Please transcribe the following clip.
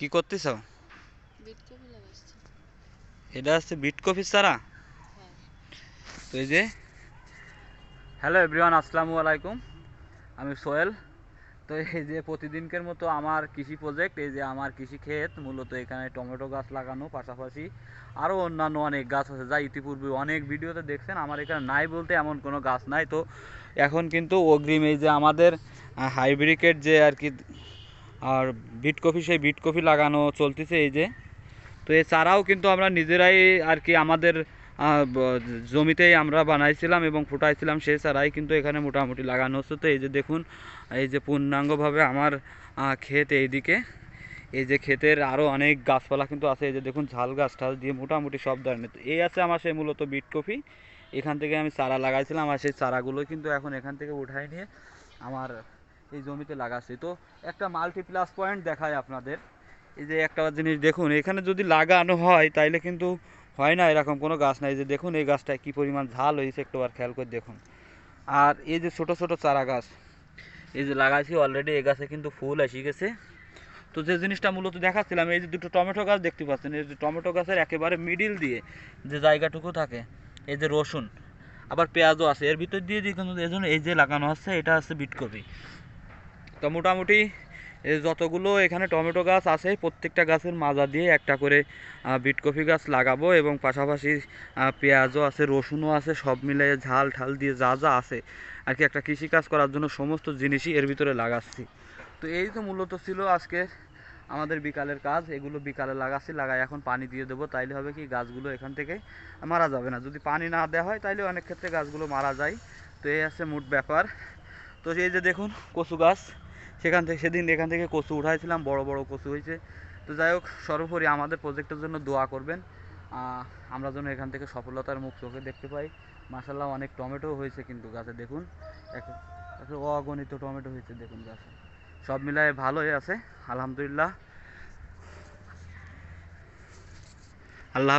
কি করতেছ? এটা হচ্ছে বিট কফি চারা হ্যাঁ। তো এই যে হ্যালো এভরিওয়ান আসসালামু আলাইকুম। আমি সোহেল। তো এই যে প্রতিদিনকের মতো আমার কৃষি প্রজেক্ট এই যে আমার কৃষি ক্ষেত মূলত এখানে টমেটো গাছ লাগানো পাশাপাশি আরও অন্যান্য অনেক গাছ আছে যা ইতিপূর্বে অনেক ভিডিওতে দেখছেন আমার এখানে নাই বলতে এমন কোনো গাছ নাই। তো এখন কিন্তু অগ্রিম এই যে আমাদের হাইব্রিকেট যে আর কি আর বিট কফি, সেই বিট কফি লাগানো চলতেছে এই যে। তো এই চারাও কিন্তু আমরা নিজেরাই আর কি আমাদের জমিতেই আমরা বানাইছিলাম এবং ফুটাইছিলাম সেই চারাই কিন্তু এখানে মোটামুটি লাগানো হচ্ছে। তো এই যে দেখুন, এই যে পূর্ণাঙ্গভাবে আমার ক্ষেত এইদিকে। এই যে ক্ষেতের আরও অনেক গাছপালা কিন্তু আছে। এই যে দেখুন, ঝাল গাছ টাছ দিয়ে মোটামুটি সব ধরনের। এই আছে আমার সেই মূলত বিট কফি। এখান থেকে আমি চারা লাগাইছিলাম আর সেই চারাগুলো কিন্তু এখন এখান থেকে উঠাই নিয়ে আমার এই জমিতে লাগাচ্ছি। তো একটা মাল্টি প্লাস পয়েন্ট দেখায় আপনাদের। এই যে একটা জিনিস দেখুন, এখানে যদি লাগানো হয়, তাইলে কিন্তু হয় না এরকম কোনো গাছ নাই। যে দেখুন, এই গাছটায় কী পরিমাণ ঝাল হয়েছে, একটু আর খেয়াল করে দেখুন। আর এই যে ছোট ছোট চারা গাছ, এই যে লাগাইছি অলরেডি এই গাছে কিন্তু ফুল এসে গেছে। তো যে জিনিসটা মূলত দেখাচ্ছিলাম, এই যে দুটো টমেটো গাছ দেখতে পাচ্ছেন। এই যে টমেটো গাছের একেবারে মিডিল দিয়ে যে জায়গাটুকু থাকে, এই যে রসুন, আবার পেঁয়াজও আছে। এর ভিতর দিয়ে দিয়ে কিন্তু এই জন্য এই যে লাগানো হচ্ছে এটা হচ্ছে বিটকপি। তো মোটামুটি যতগুলো এখানে টমেটো গাছ আছে প্রত্যেকটা গাছের মাজা দিয়ে একটা করে আহ, বিটকপি গাছ লাগাবো এবং পাশাপাশি পেঁয়াজও আছে রসুনও আছে সব মিলে ঝাল ঠাল দিয়ে যা যা আছে আর কি একটা কৃষিকাজ করার জন্য সমস্ত জিনিসই এর ভিতরে লাগাচ্ছি। তো এই তো মূলত ছিল আজকে আমাদের বিকালের কাজ এগুলো বিকালে লাগাচ্ছি লাগাই এখন পানি দিয়ে দেবো তাইলে হবে কি গাছগুলো এখান থেকে মারা যাবে না। যদি পানি না দেওয়া হয় তাইলে অনেক ক্ষেত্রে গাছগুলো মারা যায়। তো এই আছে মোট ব্যাপার। তো এই যে দেখুন কচু গাছ সেখান থেকে, সেদিন এখান থেকে কচু উঠাইছিলাম, বড় বড় কচু হয়েছে তো যাই হোক, সর্বোপরি আমাদের প্রজেক্টের জন্য দোয়া করবেন। আমরা যেন এখান থেকে সফলতার মুখ চোখে দেখতে পাই। মাসাল্লাহ অনেক টমেটো হয়েছে কিন্তু গাছে, দেখুন। এক- অগণিত টমেটো হয়েছে, দেখুন গাছে। সব মিলায় ভালোই আছে, আলহামদুলিল্লাহ। আল্লাহ।